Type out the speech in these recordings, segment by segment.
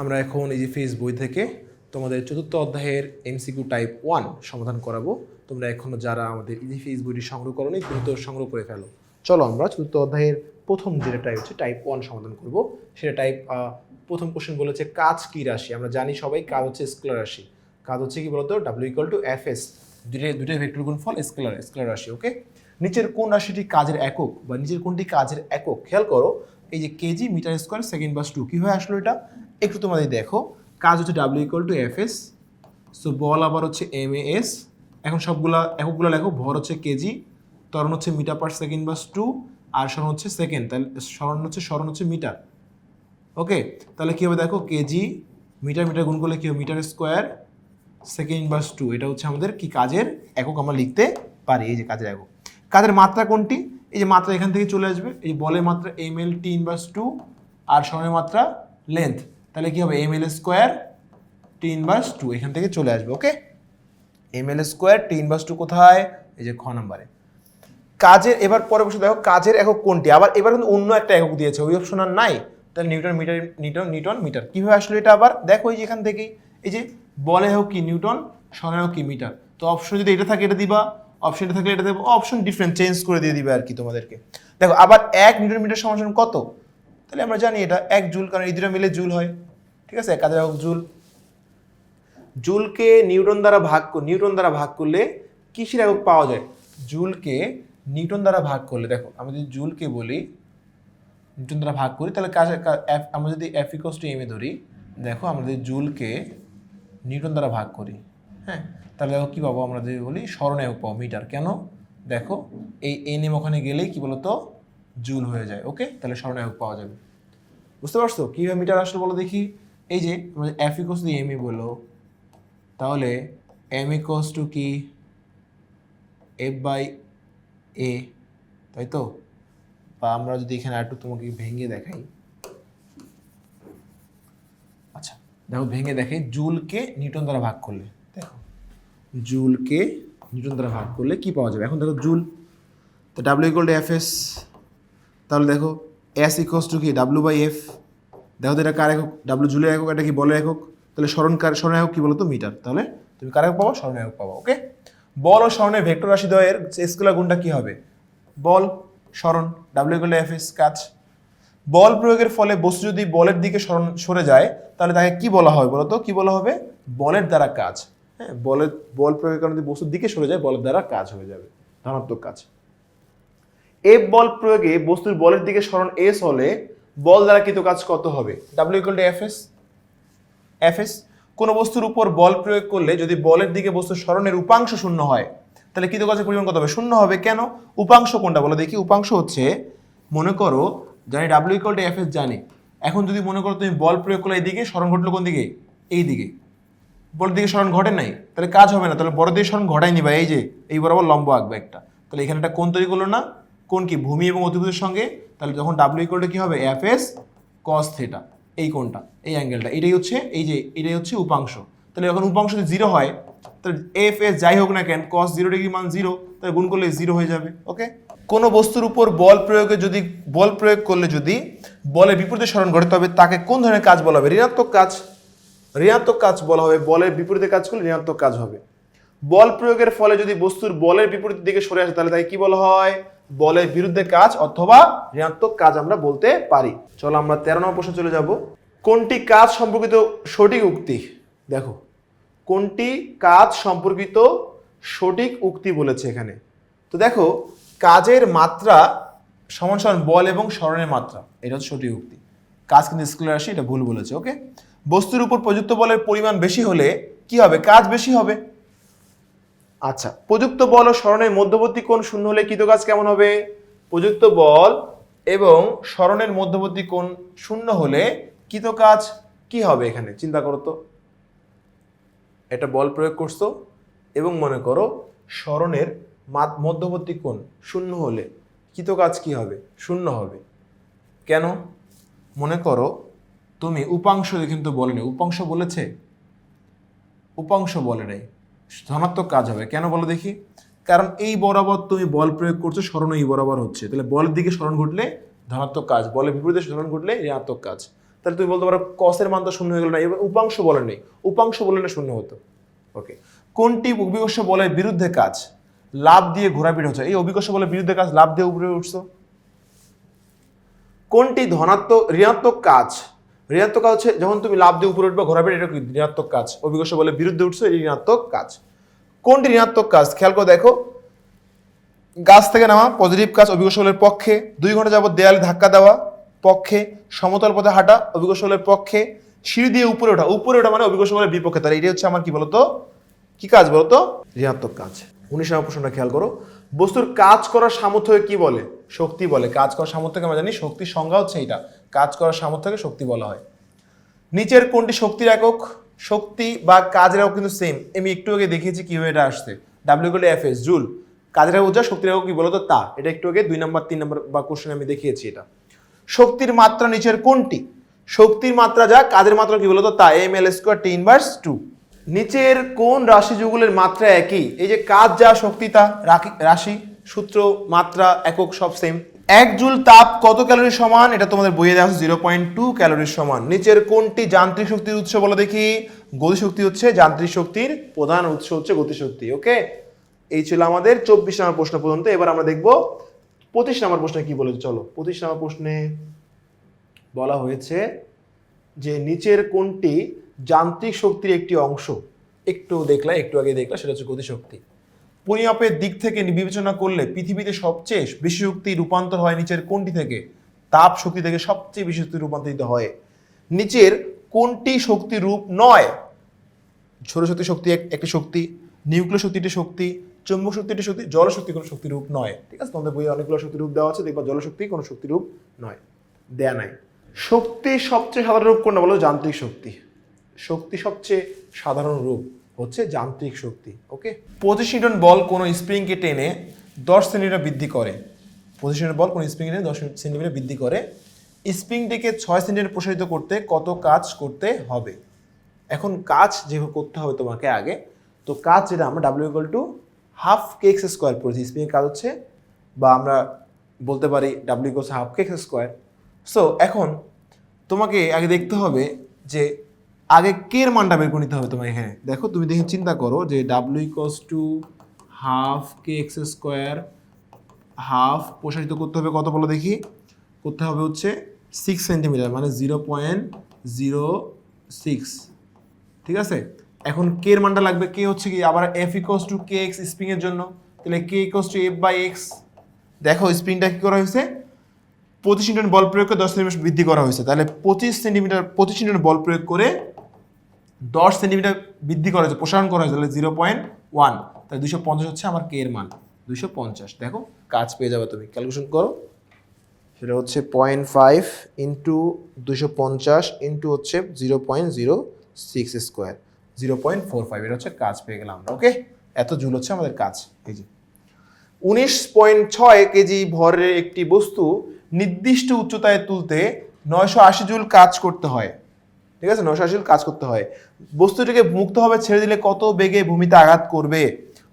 আমরা এখন এই যে ফেস বই থেকে তোমাদের চতুর্থ অধ্যায়ের এমসিকিউ টাইপ ওয়ান সমাধান করাবো। তোমরা এখনও যারা আমাদের ইজি ফেস বইটি সংগ্রহ করোনি, দ্রুত সংগ্রহ করে ফেলো। চলো আমরা চতুর্থ অধ্যায়ের প্রথম যেটা টাইপ হচ্ছে টাইপ ওয়ান সমাধান করব। সেটা টাইপ প্রথম কোশ্চেন বলেছে, কাজ কি রাশি? আমরা জানি সবাই কাজ হচ্ছে স্কেলার রাশি। কাজ হচ্ছে কি বলতো? W equal to F S দুটো দুটো ভেক্টর গুণফল স্কেলার স্কেলার রাশি ওকে নিচের কোন রাশিটি কাজের একক বা নিচের কোনটি কাজের একক? খেয়াল করো এই যে KG metre square second bus two কীভাবে আসলো এটা? একটু তোমাদের দেখো। কাজ হচ্ছে W equal to F S so বল আবার হচ্ছে এম এ এস এখন সবগুলা, এককগুলো লেখো, ভর হচ্ছে কেজি তরণ হচ্ছে metre per second bus two, আর স্মরণ হচ্ছে সেকেন্ড, তাহলে স্মরণ হচ্ছে স্মরণ হচ্ছে মিটার। ওকে তাহলে কী হবে দেখো, কেজি, মিটার মিটার গুণ করলে কী হবে? Metre square second bus two, এটা হচ্ছে আমাদের কি কাজের একক আমরা লিখতে পারি, এই যে কাজের একক। কাজের মাত্রা কোনটি? এই যে মাত্রা এখান থেকে চলে আসবে, এই বলের মাত্রা M L T inverse two আর সময়ের মাত্রা লেন্থ তাহলে কি হবে? M L square T inverse two এখান থেকে চলে আসবে okay M L square T inverse two কোথায়? এই যে খ নাম্বারে। কাজের, এবার পরে বসে দেখো, কাজের একক কোনটি? আবার এবার কিন্তু অন্য একটা একক দিয়েছে, ওই অপশন আর নাই। তাহলে newton metre, newton newton metre. কীভাবে আসলো এটা আবার? দেখো এই যে এখান থেকেই। এই যে বলে হোক কি? নিউটন সনের হোক কি? মিটার। তো অপশন যদি এটা থাকে, এটা দিবা। অপশনটা থাকলে এটা দেবো। অপশন ডিফারেন্ট চেঞ্জ করে দিয়ে দিবে আর কি তোমাদেরকে। দেখো, আবার এক নিউটন মিটার সমান কত? তাহলে আমরা জানি এটা এক জুল, কারণ এই দুটো মিলে জুল হয়। ঠিক আছে? কাজের হোক জুল। জুলকে নিউটন দ্বারা ভাগ নিউটন দ্বারা ভাগ করলে কিসের একক পাওয়া যায়? জুলকে নিউটন দ্বারা ভাগ করলে, দেখো, আমি যদি জুলকে বলি, নিউটন দ্বারা ভাগ করি, তাহলে কাজ আমরা যদি এফ টু এম এ ধরি, দেখো, আমরা যদি জুলকে নিউটন দ্বারা ভাগ করি হ্যাঁ তাহলে দেখো কী পাবো আমরা যদি বলি স্মরণ একক পাবো মিটার। কেন? দেখো, এই এন এম ওখানে গেলেই কি বলতো? জুল হয়ে যায় ওকে তাহলে স্মরণ একক পাওয়া যাবে। বুঝতে পারছ? কীভাবে মিটার আসলে বলো দেখি। এই যে আমাদের F equals to M A বলো তাহলে এম ইকোস টু কি? এফ বাই এ তাই তো? বা আমরা যদি এখানে একটু তোমাকে ভেঙে দেখাই। আচ্ছা দেখো, ভেঙে দেখাই, জুলকে নিউটন দ্বারা ভাগ করলে। দেখো জুলকে নিউটন দ্বারা ভাগ করলে কি পাওয়া যাবে? এখন দেখো জুল তো W equal to F S তাহলে দেখো এস ইকোয়াস টু কি? ডাব্লিউ বাই এফ দেখো তো এটা কার একক? ডাব্লিউ জুলের একক এটা কি বলের একক? তাহলে স্মরণ কার স্মরণ একক কি বলতো? মিটার। তাহলে তুমি কার একক পাবো? স্মরণ একক পাবো ওকে বল ও স্মরণের ভেক্টর রাশি দ্বয়ের স্কেলার গুণটা কি হবে? বল স্মরণ ডাব্লিউ ইকুয়াল এফ এস কাজ। বল প্রয়োগের ফলে বস্তু যদি বলের দিকে স্মরণ সরে যায় তাহলে তাকে কি বলা হবে বলতো? কি বলা হবে? বলের দ্বারা কাজ। হ্যাঁ বলের, বল প্রয়োগের কারণে যদি বস্তুর দিকে সরে যায়, বলের দ্বারা কাজ হয়ে যাবে, ধনাত্মক কাজ। এফ বল প্রয়োগে বস্তুর বলের দিকে স্মরণ এস হলে বল দ্বারা কৃত কাজ কত হবে? W equal to F S F S কোনো বস্তুর উপর বল প্রয়োগ করলে যদি বলের দিকে বস্তুর স্মরণের উপাংশ শূন্য হয়, তাহলে কৃত কাজের পরিমাণ কত হবে? শূন্য হবে। কেন? উপাংশ কোনটা? বলো দেখি। উপাংশ হচ্ছে, মনে করো, জানি W equal to F S জানি। এখন যদি মনে করো তুমি বল প্রয়োগ করলে এইদিকে স্মরণ ঘটলো কোন দিকে? এই দিকে। বড় দিকে স্মরণ ঘটে নাই, তাহলে কাজ হবে না, তাহলে বড় দিকে স্মরণ ঘটায়নি বা এই যে, এই বরাবর লম্ব আঁকবে একটা। তাহলে এখানে একটা কোন তৈরি করল না কোন কি, ভূমি এবং অতিভুজের সঙ্গে, তাহলে যখন ডাব্লিউ ইকুয়ালটা কি হবে এফ এস কস থেটা এই কোনটা এই অ্যাঙ্গেলটা এটাই হচ্ছে, এই যে, এটাই হচ্ছে উপাংশ। তাহলে যখন উপাংশ যদি জিরো হয়, তাহলে এফ এস যাই হোক না কেন কস জিরো ডিগ্রি মান জিরো তাহলে গুণ করলে জিরো হয়ে যাবে ওকে কোনো বস্তুর উপর বল প্রয়োগে যদি, বল প্রয়োগ করলে যদি বলের বিপরীতে স্মরণ ঘটে, তবে তাকে কোন ধরনের কাজ বলা হবে? ঋণাত্মক কাজ। ঋণাত্মক কাজ বলা হবে, বলের বিপরীতে কাজ করলে ঋণাত্মক কাজ হবে। বল প্রয়োগের ফলে যদি বস্তুর বলের বিপরীত দিকে সরে আসে, তাহলে তাকে কি বলা হয়? বলের বিরুদ্ধে কাজ অথবা ঋণাত্মক কাজ আমরা বলতে পারি। চলো আমরা তেরো নম্বর প্রশ্নে চলে যাব। কোনটি কাজ সম্পর্কিত সঠিক উক্তি? দেখো, কোনটি কাজ সম্পর্কিত সঠিক উক্তি বলেছে এখানে। তো দেখো, কাজের মাত্রা সমান সমান বল এবং স্মরণের মাত্রা, এটা হচ্ছে সঠিক উক্তি। কাজ কিন্তু স্কুলে আসে এটা ভুল বলেছে ওকে বস্তুর উপর প্রযুক্ত বলের পরিমাণ বেশি হলে কি হবে? কাজ বেশি হবে। আচ্ছা প্রযুক্ত বল ও স্মরণের মধ্যবর্তী কোণ শূন্য হলে কৃত কাজ কেমন হবে? প্রযুক্ত বল এবং স্মরণের মধ্যবর্তী কোণ শূন্য হলে কৃত কাজ? কি হবে এখানে? চিন্তা করো তো। এটা বল প্রয়োগ করছ এবং মনে করো স্মরণের মধ্যবর্তী কোণ শূন্য হলে কৃত কাজ কি হবে? শূন্য হবে। কেন? মনে করো তুমি উপাংশ কিন্তু বলেনি। উপাংশ বলেছে? উপাংশ বলে নাই। ধনাত্মক কাজ হবে। কেন বলো দেখি? কারণ এই বরাবর তুমি বল প্রয়োগ করছ, স্মরণ এই বরাবর হচ্ছে। তাহলে বলের দিকে স্মরণ ঘটলে ধনাত্মক কাজ, বলের বিপরীতে স্মরণ ঘটলে ঋণাত্মক কাজ। তাহলে তুমি বলতে পারো কসের মান তো শূন্য হয়ে গেল না। এবার উপাংশ বলে নেই। উপাংশ বলে না শূন্য হতো। ওকে কোনটি অভিকর্ষ বলের বিরুদ্ধে কাজ? লাভ দিয়ে ঘোরাপিট হচ্ছে। এই অভিকর্ষ বলের বিরুদ্ধে কাজ লাভ দিয়ে উপরে উঠছো। কোনটি ধনাত্মক, ঋণাত্মক কাজ? ঋণাত্মক কাজ হচ্ছে যখন তুমি লাভ দিয়ে উপরে উঠবে ঘোরাবে এটা ঋণাত্মক কাজ। অভিকর্ষ বলে বিরুদ্ধে উঠছো এটি ঋণাত্মক কাজ। কোনটি ঋণাত্মক কাজ? খেয়াল করে দেখো। গাছ থেকে নামা পজিটিভ কাজ বলের পক্ষে, দুই ঘণ্টা যাবত দেয়ালে ধাক্কা দেওয়া, পক্ষে, সমতল পথে হাঁটা বলের পক্ষে, সিঁড়ি দিয়ে উপরে ওঠা। উপরে ওঠা মানে বলের বিপক্ষে। তাহলে এটি হচ্ছে আমার কি বলতো? কি কাজ বলতো? ঋণাত্মক কাজ। উনিশ প্রশ্নটা খেয়াল করো। বস্তুর কাজ করার সামর্থ্যকে কি বলে? শক্তি বলে, কাজ করার সামর্থ্যকে আমরা জানি? শক্তির সংজ্ঞা হচ্ছে এটা কাজ করার সামর্থ্যকে শক্তি বলা হয়। নিচের কোনটি শক্তির একক? শক্তি বা কাজের একক কিন্তু সেম আমি একটু আগে দেখিয়েছি কীভাবে এটা আসছে। ডাব্লিউ গুলো এফ এস জুল কাজের একক যা শক্তির একক কি বলতো? তা। এটা একটু আগে দুই নম্বর, তিন নম্বর বা কোশ্চেন আমি দেখিয়েছি এটা। শক্তির মাত্রা নিচের কোনটি? শক্তির মাত্রা যা, কাজের মাত্রা কি বলতো? তা। M L square T inverse two নিচের কোন রাশি যুগলের মাত্রা একই? এই যে কাজ যা, শক্তি তা রাশি। সূত্র, মাত্রা, একক, সব সেম এক জুল তাপ কত ক্যালোরি সমান? এটা তোমাদের বইয়ে দেওয়া জিরো পয়েন্ট টু ক্যালোরির সমান। নিচের কোনটি যান্ত্রিক শক্তির উৎস বলে দেখি? গতিশক্তি হচ্ছে যান্ত্রিক শক্তির প্রধান উৎস হচ্ছে গতিশক্তি ওকে? এই ছিল আমাদের চব্বিশ নম্বর প্রশ্ন পর্যন্ত। এবার আমরা দেখব পঁচিশ নম্বর প্রশ্নে কি বলেছে, চলো। পঁচিশ নম্বর প্রশ্নে বলা হয়েছে যে নিচের কোনটি যান্ত্রিক শক্তির একটি অংশ? একটু দেখলা, একটু আগে দেখলা, সেটা হচ্ছে গতিশক্তি পরিমাপের দিক থেকে বিবেচনা করলে পৃথিবীতে সবচেয়ে বেশি শক্তি রূপান্তর হয় নিচের কোনটি থেকে। তাপ শক্তি থেকে সবচেয়ে বেশি শক্তি রূপান্তরিত হয়। নিচের কোনটি শক্তি রূপ নয়। সৌরশক্তি শক্তি এক- একটি শক্তি, নিউক্লিয় শক্তি একটি শক্তি, চৌম্বক শক্তি একটি শক্তি জলশক্তি কোনো শক্তি রূপ নয়। ঠিক আছে? তোমাদের বইয়ে অনেকগুলো শক্তি রূপ দেওয়া আছে, দেখবা জলশক্তি কোনো শক্তি রূপ নয়। দেয়া নাই। শক্তির সবচেয়ে সাধারণ রূপ কোনটা বলো? যান্ত্রিক শক্তি। শক্তি সবচেয়ে সাধারণ রূপ। হচ্ছে যান্ত্রিক শক্তি ওকে পঁচিশ নিউটন বল কোনো স্প্রিংকে টেনে দশ সেন্টিমিটার বৃদ্ধি করে। পঁচিশ নিউটন বল কোনো স্প্রিংকে টেনে দশ সেন্টিমিটার বৃদ্ধি করে। স্প্রিংটিকে ছয় সেন্টিমিটার প্রসারিত করতে কত কাজ করতে হবে? এখন কাজ যেভাবে করতে হবে তোমাকে আগে, তো কাজ যেটা আমরা W equal to half K X square পড়েছি, স্প্রিংয়ের কাজ হচ্ছে বা আমরা বলতে পারি W equals half K X square so এখন তোমাকে আগে দেখতে হবে যে আগে কের মানটা বের করে নিতে হবে তোমাকে হ্যাঁ দেখো, তুমি দেখে চিন্তা করো যে W equals to half K X square half প্রসারিত করতে হবে কত বলো দেখি? করতে হবে হচ্ছে সিক্স সেন্টিমিটার মানে জিরো পয়েন্ট জিরো সিক্স ঠিক আছে? এখন কে এর মানটা লাগবে কে হচ্ছে কি? আবার F equals to K X spring এর জন্য। তাহলে K equals to F by X দেখো স্প্রিংটা কি করা হয়েছে? পঁচিশ নিউটন বল প্রয়োগ করে দশ সেন্টিমিটার বৃদ্ধি করা হয়েছে। তাহলে পঁচিশ সেন্টিমিটার, পঁচিশ নিউটন বল প্রয়োগ করে দশ সেন্টিমিটার বৃদ্ধি করা হয়েছে, প্রসারণ করা হয়েছে, তাহলে জিরো পয়েন্ট ওয়ান তাহলে দুশো পঞ্চাশ হচ্ছে আমার কে এর মান। দুশো পঞ্চাশ, দেখো, কাজ পেয়ে যাবে তুমি। ক্যালকুলেশন করো। সেটা হচ্ছে পয়েন্ট ফাইভ ইন্টু দুশো পঞ্চাশ ইন্টু হচ্ছে zero point zero six square zero point four five এটা হচ্ছে কাজ পেয়ে গেলাম আমরা ওকে এত জুল হচ্ছে আমাদের কাজ, এই যে। উনিশ পয়েন্ট ছয় কেজি ভরের একটি বস্তু নির্দিষ্ট উচ্চতায় তুলতে নয়শো আশি জুল কাজ করতে হয়। ঠিক আছে? আশি কাজ করতে হয়। বস্তুটিকে মুক্তভাবে ছেড়ে দিলে কত বেগে ভূমিতে আঘাত করবে?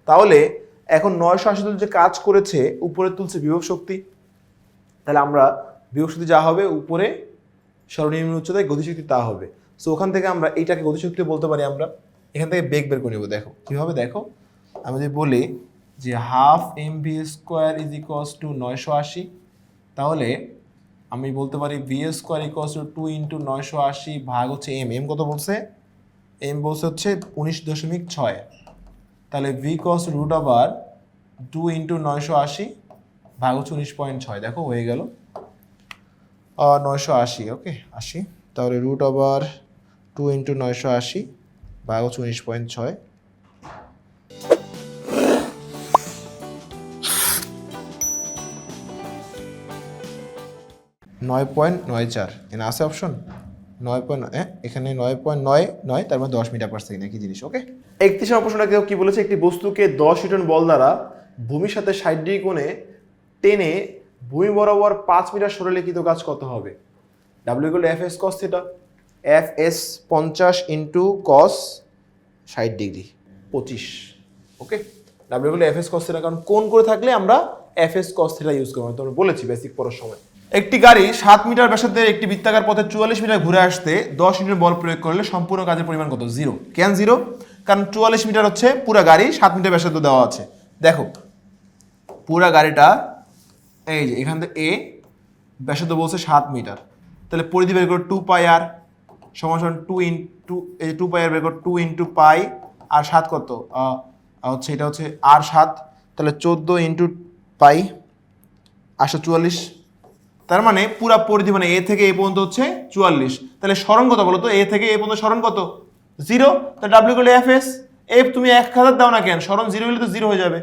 তাহলে এখন নয়শো আশি যে কাজ করেছে, উপরে তুলছে বিভব শক্তি। তাহলে আমরা বিভব শক্তি যা হবে, উপরে সর্বনিম্ন উচ্চতায় গতিশক্তি তা হবে। সো ওখান থেকে আমরা এইটাকে গতিশক্তি বলতে পারি আমরা। এখান থেকে বেগ বের করে নেব, দেখো। কীভাবে? দেখো, আমি যদি বলি যে half M V square is equals to নয়শো আশি, তাহলে আমি বলতে পারি V square equals to two into নয়শো আশি ভাগ হচ্ছে এম এম কত বলছে? এম বলছে হচ্ছে উনিশ দশমিক ছয়। তাহলে ভি কস রুট আবার টু ইন্টু নয়শো আশি ভাগ হচ্ছে উনিশ পয়েন্ট ছয়। দেখো, হয়ে গেল। নয়শো আশি ওকে আশি। তাহলে রুট আবার টু ইন্টু নয়শো আশি ভাগ হচ্ছে উনিশ পয়েন্ট ছয়। নয় পয়েন্ট নয় চার। এখানে আছে অপশন নয় পয়েন্ট হ্যাঁ? এখানে নয় পয়েন্ট নয় নয়, তার মানে দশ মিটার পার সেকেন্ড একই জিনিস ওকে একত্রিশ নম্বর প্রশ্নটা কেউ কী বলেছে? একটি বস্তুকে দশ নিউটন বল দ্বারা ভূমির সাথে ষাট ডিগ্রি কোণে টেনে ভূমি বরাবর পাঁচ মিটার সরে লিখিত কাজ কত হবে? W equal F S cos theta F S পঞ্চাশ ইন্টু কস ষাট ডিগ্রি, পঁচিশ okay W equal F S cos theta কারণ কোন করে থাকলে আমরা F S cos theta use করব তোমরা বলেছি বেসিক পড়ার সময়। একটি গাড়ি সাত মিটার ব্যাসার্ধের একটি বৃত্তাকার পথে চুয়াল্লিশ মিটার ঘুরে আসতে দশ মিটার বল প্রয়োগ করলে সম্পূর্ণ কাজের পরিমাণ কত? জিরো। কেন জিরো? কারণ চুয়াল্লিশ মিটার হচ্ছে পুরো গাড়ি সাত মিটার ব্যাসার্ধ দেওয়া আছে। দেখো, পুরা গাড়িটা এই যে, এখান থেকে এ ব্যাসার্ধ বলছে সাত মিটার। তাহলে পরিধি বের করো টু পাই আর সমান টু ইন টু, এই টু পাই আর বের করো টু ইন্টু পাই আর সাত কত? হচ্ছে, এটা হচ্ছে আর সাত। তাহলে চোদ্দ ইন্টু পাই, আটশো চুয়াল্লিশ তার মানে পুরা পরিধি মানে এ থেকে এ পর্যন্ত হচ্ছে চুয়াল্লিশ। তাহলে স্মরণ কত বলো তো? এ থেকে এ পর্যন্ত স্মরণ কত? জিরো? তাহলে ডাব্লিউ করলে এফ এস এফ তুমি এক হাজার দাও না কেন? স্মরণ জিরো হলে তো জিরো হয়ে যাবে।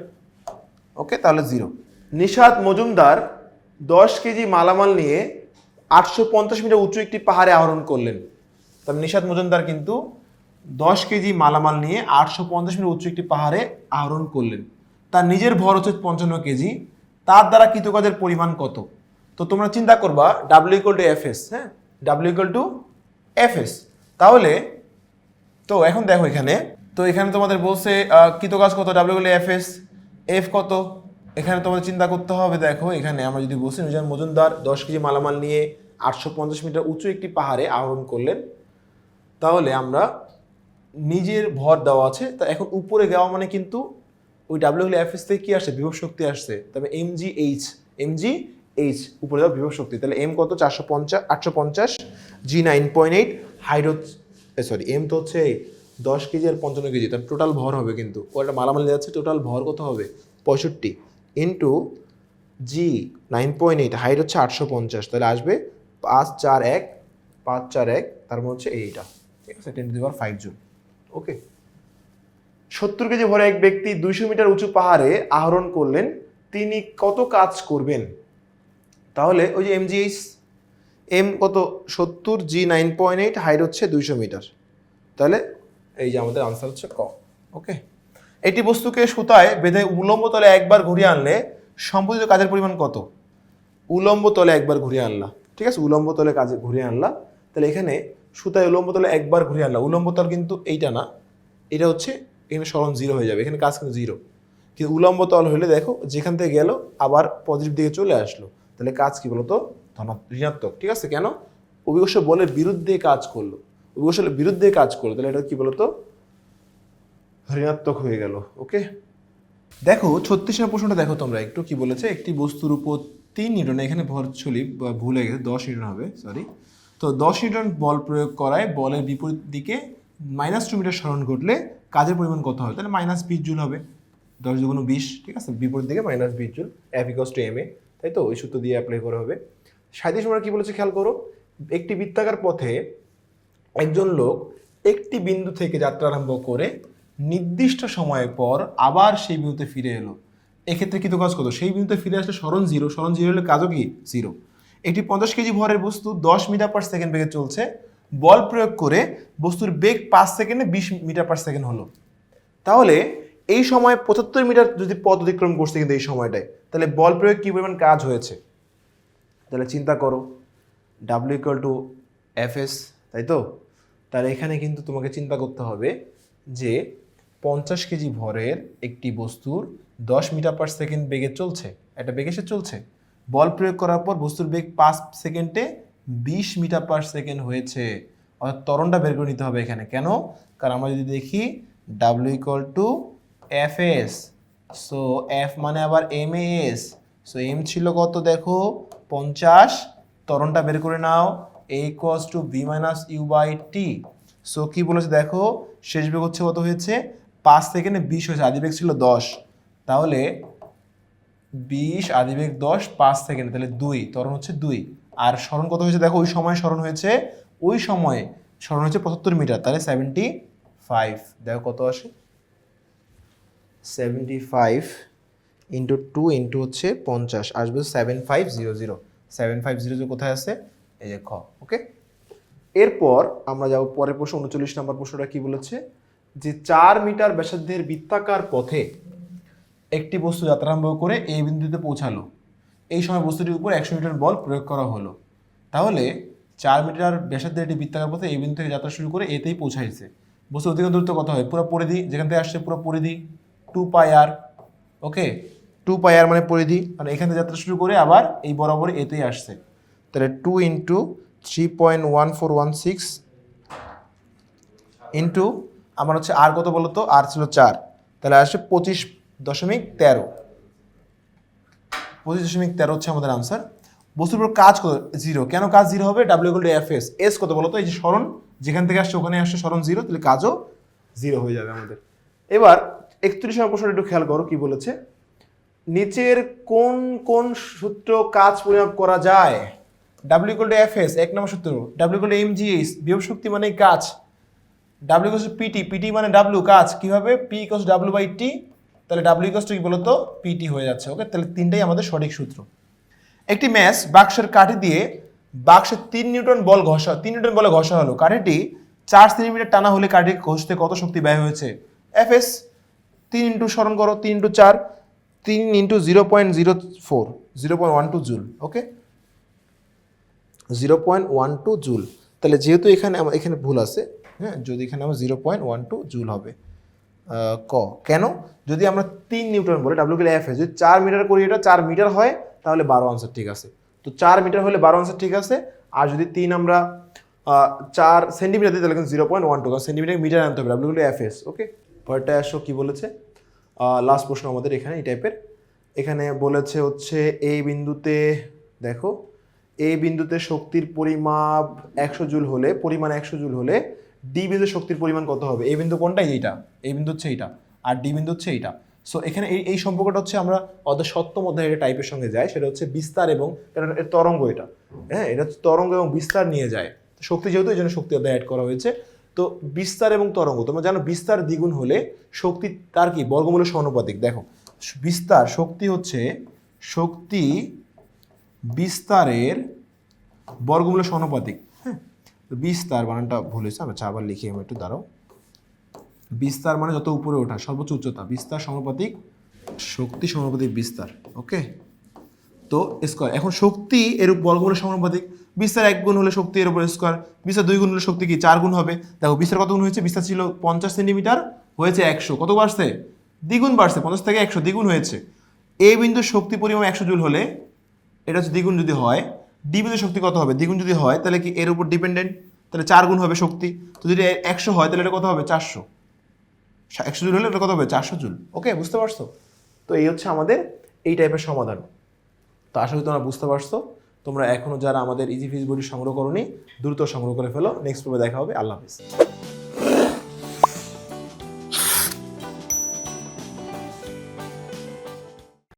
ওকে, তাহলে জিরো। নিশাদ মজুমদার দশ কেজি মালামাল নিয়ে আটশো পঞ্চাশ মিটার উঁচু একটি পাহাড়ে আহরণ করলেন। তবে নিশাদ মজুমদার কিন্তু দশ কেজি মালামাল নিয়ে আটশো পঞ্চাশ মিটার উঁচু একটি পাহাড়ে আহরণ করলেন। তার নিজের ভর হচ্ছে পঞ্চান্ন কেজি। তার দ্বারা কৃতকাজের পরিমাণ কত? তো তোমরা চিন্তা করবা W equal to F S হ্যাঁ? W equal to F S তাহলে তো এখন দেখো এখানে তো এখানে তোমাদের বলছে আহ, কৃতকাজ কত? ডাব্লিউ বলে এফ এস এফ কত? এখানে তোমাদের চিন্তা করতে হবে দেখো এখানে আমরা যদি বলছি নিজাম মজুমদার দশ কেজি মালামাল নিয়ে আটশো পঞ্চাশ মিটার উঁচু একটি পাহাড়ে আহরণ করলেন। তাহলে আমরা নিজের ভর দেওয়া আছে তা এখন উপরে দেওয়া মানে কিন্তু ওই ডাব্লিউ এফ এস থেকে কী আসছে? বিভব শক্তি আসছে। তবে M G H M G H উপরে দেওয়া বিভব শক্তি। তাহলে এম কত? চারশো পঞ্চাশ আটশো পঞ্চাশ G nine point eight height sorry M তো হচ্ছে দশ কেজি আর পঞ্চান্ন কেজি, তার টোটাল ভর হবে কিন্তু। ওটা মালামাল যাচ্ছে টোটাল ভর কত হবে? পঁয়ষট্টি into G nine point eight height হচ্ছে আটশো পঞ্চাশ, তাহলে আসবে পাঁচ চার এক, পাঁচ চার এক, তার মানে হচ্ছে এইটা। ঠিক আছে ten two five joule okay সত্তর কেজি ভরে এক ব্যক্তি দুইশো মিটার উঁচু পাহাড়ে আহরণ করলেন, তিনি কত কাজ করবেন? তাহলে ওই যে এমজিএইচ এম কত? সত্তর G nine point eight height হচ্ছে দুইশো মিটার। তাহলে এই যে আমাদের আনসার হচ্ছে ক ওকে এটি বস্তুকে সুতায় বেঁধে উলম্ব তলে একবার ঘুরিয়ে আনলে সম্পূর্ণ কাজের পরিমাণ কত? উলম্ব তলে একবার ঘুরিয়ে আনলা, ঠিক আছে? উলম্ব তলে কাজে ঘুরিয়ে আনলা, তাহলে এখানে সুতায় উলম্ব তলে একবার ঘুরিয়ে আনলা। উলম্ব তল কিন্তু এইটা না, এটা হচ্ছে এখানে সরণ জিরো হয়ে যাবে, এখানে কাজ কিন্তু জিরো কিন্তু উলম্ব তল হলে দেখো, যেখান থেকে গেল, আবার পজিটিভ দিকে চলে আসলো। তাহলে কাজ কি বলতো? ঋণাত্মক, ঠিক আছে? কেন? অভিকর্ষ বলে বিরুদ্ধে কাজ করল। অভিকর্ষ বিরুদ্ধে কাজ করল, তাহলে এটা কি বলতো? ঋণাত্মক হয়ে গেল, ওকে? দেখো ছত্রিশ নম্বর প্রশ্নটা দেখো তোমরা, একটু কি বলেছে? একটি বস্তুর উপর তিন নিউটন, এখানে ভর ছলি ভুল গেছে, দশ নিউটন হবে সরি তো দশ নিউটন বল প্রয়োগ করায় বলের বিপরীত দিকে মাইনাস টু মিটার স্মরণ ঘটলে কাজের পরিমাণ কত হবে তাহলে মাইনাস বিশ জুল হবে, দশ দুগুণ বিশ, ঠিক আছে? বিপরীত দিকে মাইনাস বিশ joule equals to M A তাই তো? ওই সূত্র দিয়ে অ্যাপ্লাই করা হবে। সাঁত্রিশ নম্বর কি বলেছে খেয়াল করো? একটি বৃত্তাকার পথে একজন লোক একটি বিন্দু থেকে যাত্রা আরম্ভ করে নির্দিষ্ট সময় পর আবার সেই বিন্দুতে ফিরে এলো। এক্ষেত্রে কিন্তু কাজ করতো। সেই বিন্দুতে ফিরে আসলে স্মরণ জিরো স্মরণ জিরো হলে কাজও কি? জিরো একটি পঞ্চাশ কেজি ভরের বস্তু দশ মিটার পার সেকেন্ড বেগে চলছে। বল প্রয়োগ করে বস্তুর বেগ পাঁচ সেকেন্ডে বিশ মিটার পার সেকেন্ড হলো। তাহলে এই সময় পঁচাত্তর মিটার যদি পথ অতিক্রম করছে কিন্তু এই সময়টায় তাহলে বল প্রয়োগ কী পরিমাণ কাজ হয়েছে? তাহলে চিন্তা করো। W equal to F S তাই তো? তাহলে এখানে কিন্তু তোমাকে চিন্তা করতে হবে যে পঞ্চাশ কেজি ভরের একটি বস্তুর দশ মিটার পার সেকেন্ড বেগে চলছে। একটা বেগে সে চলছে। বল প্রয়োগ করার পর বস্তুর বেগ পাঁচ সেকেন্ডে বিশ মিটার পার সেকেন্ড হয়েছে। অর্থাৎ তরণটা বের করে নিতে হবে এখানে। কেন? কারণ আমরা যদি দেখি W equal to F S so F মানে আবার এম এস সো এম ছিল কত দেখো? পঞ্চাশ। ত্বরণটা বের করে নাও। A equals to B minus U by T so কী বলেছে দেখো? শেষ বেগ হচ্ছে কত হয়েছে? পাঁচ সেকেন্ডে বিশ হয়েছে আদিবেগ ছিল দশ। তাহলে বিশ আদিবেগ দশ, পাঁচ সেকেন্ড তাহলে দুই। ত্বরণ হচ্ছে দুই। আর স্মরণ কত হয়েছে দেখো? ওই সময় স্মরণ হয়েছে, ওই সময়ে স্মরণ হয়েছে পঁচাত্তর মিটার, তাহলে সেভেন্টি ফাইভ দেখো কত আসে? Seventy five into two into হচ্ছে পঞ্চাশ, আসবে seven five zero zero seven five zero zero কোথায় আছে? এই যে খ ওকে এরপর আমরা যাব পরের প্রশ্ন, উনচল্লিশ নম্বর প্রশ্নটা কি বলেছে? যে চার মিটার ব্যাসার্ধের বৃত্তাকার পথে একটি বস্তু যাত্রা আরম্ভ করে এই বিন্দুতে পৌঁছালো। এই সময় বস্তুটির উপর একশো মিটার বল প্রয়োগ করা হলো। তাহলে চার মিটার ব্যাসার্ধের একটি বৃত্তাকার পথে এই বিন্দু থেকে যাত্রা শুরু করে এতেই পৌঁছাইছে। বস্তু অধিকার দূরত্ব কত হয়? পুরো পরিধি, যেখান থেকে আসছে পুরো পরিধি। টু পাই আর ওকে টু পাই আর মানে পরিধি মানে এখান থেকে যাত্রা শুরু করে আবার এই বরাবর এতেই আসছে। তাহলে two into three point one four one six into আমার হচ্ছে আর কত বলো তো? আর ছিল চার। তাহলে আসছে পঁচিশ দশমিক তেরো। পঁচিশ দশমিক তেরো হচ্ছে আমাদের আনসার বস্তুর উপর কাজ কত? জিরো কেন কাজ জিরো হবে? W equal F S S কত বলো তো? এই যে স্মরণ, যেখান থেকে আসছে ওখানে আসছে স্মরণ জিরো তাহলে কাজও জিরো হয়ে যাবে আমাদের। এবার একত্রিশ নম্বর প্রশ্নটা একটু খেয়াল করো কি বলেছে? নিচের কোন কোন সূত্র কাজ পরিমাপ করা যায়? ডাব্লিউ টু এফ এস এক নম্বর সূত্র। W to M G H বিভব শক্তি মানে কাজ। W equals P T P W কাজ। কীভাবে P equals W by T তাহলে ডাব্লিউ ইকোস কি বলতো? পিটি হয়ে যাচ্ছে ওকে তাহলে তিনটাই আমাদের সঠিক সূত্র। একটি ম্যাচ বাক্সের কাঠি দিয়ে বাক্সে তিন নিউটন বল ঘষা, তিন নিউটন বলে ঘষা হলো। কাঠিটি চার সেন্টিমিটার টানা হলে কাঠি ঘষতে কত শক্তি ব্যয় হয়েছে? এফ এস তিন ইন্টু স্মরণ করো, তিন ইন্টু চার, তিন into zero point zero four, zero point one two joule, okay? Zero point one two joule. তাহলে যেহেতু এখানে আমার এখানে ভুল আছে হ্যাঁ যদি এখানে আমার zero point one two joule হবে ক। কেন? যদি আমরা তিন নিউটন বলে ডাব্লিউ কে এফ যদি চার মিটার করি এটা, চার মিটার হয়, তাহলে বারো আনসার ঠিক আছে। তো চার মিটার হলে বারো আনসার ঠিক আছে, আর যদি তিন আমরা চার সেন্টিমিটার দিই, তাহলে জিরো পয়েন্ট ওয়ান টু, কারণ সেন্টিমিটার মিটার আনতে হবে W K F S okay? পরেরটা আসো কি বলেছে? লাস্ট প্রশ্ন আমাদের এখানে এই টাইপের এখানে বলেছে হচ্ছে এই বিন্দুতে, দেখো এই বিন্দুতে শক্তির পরিমাপ একশো জুল হলে, পরিমাণ একশো জুল হলে ডি বিন্দু শক্তির পরিমাণ কত হবে? এই বিন্দু কোনটা এইটা। এই বিন্দু হচ্ছে এইটা। আর ডি বিন্দু হচ্ছে এইটা। সো এখানে এই এই সম্পর্কটা হচ্ছে আমরা অর্ধ সপ্তম অধ্যায় এটা টাইপের সঙ্গে যায় সেটা হচ্ছে বিস্তার এবং তরঙ্গ এটা। হ্যাঁ এটা হচ্ছে তরঙ্গ এবং বিস্তার নিয়ে যায়। শক্তি যেহেতু, এই জন্য শক্তি অধ্যায় অ্যাড করা হয়েছে। তো বিস্তার এবং তরঙ্গ, তোমরা জানো বিস্তার দ্বিগুণ হলে শক্তি তার কি? বর্গমূলের সমানুপাতিক। দেখো, বিস্তার শক্তি হচ্ছে শক্তি বিস্তারের বর্গমূলের সমানুপাতিক। হ্যাঁ বিস্তার বানানটা ভুল হয়েছে, আমরা আবার লিখি, আমি একটু দাঁড়াও। বিস্তার মানে যত উপরে ওঠা, সর্বোচ্চ উচ্চতা, বিস্তার সমানুপাতিক, শক্তি সমানুপাতিক বিস্তার ওকে তো স্কোয়ার এখন শক্তি এর বর্গমূলের সমানুপাতিক বিস্তার এক গুণ হলে শক্তি এর উপর স্কোয়ার বিস্তার দুই গুণ হলে শক্তি কি? চার গুণ হবে। দেখো বিস্তার কত গুণ হয়েছে? বিস্তার ছিল পঞ্চাশ সেন্টিমিটার হয়েছে একশো। কত বাড়ছে? দ্বিগুণ বাড়ছে, পঞ্চাশ থেকে একশো দ্বিগুণ হয়েছে। এ বিন্দুর শক্তি পরিমাণ একশো জুল হলে এটা হচ্ছে দ্বিগুণ যদি হয়, ডি বিন্দুর শক্তি কত হবে? দ্বিগুণ যদি হয়, তাহলে কি এর উপর ডিপেন্ডেন্ট তাহলে চার গুণ হবে শক্তি। তো যদি একশো হয়, তাহলে এটা কত হবে? চারশো। একশো জুল হলে এটা কত হবে? চারশো জুল। ওকে, বুঝতে পারছ? তো এই হচ্ছে আমাদের এই টাইপের সমাধান। তো আশা করি তোমরা বুঝতে পারছ। তোমরা এখনও যারা আমাদের ইজি ফিজ বডি সংগ্রহ করনি, দ্রুত সংগ্রহ করে ফেলো। নেক্সট পর্বে দেখা হবে। আল্লাহ হাফিজ।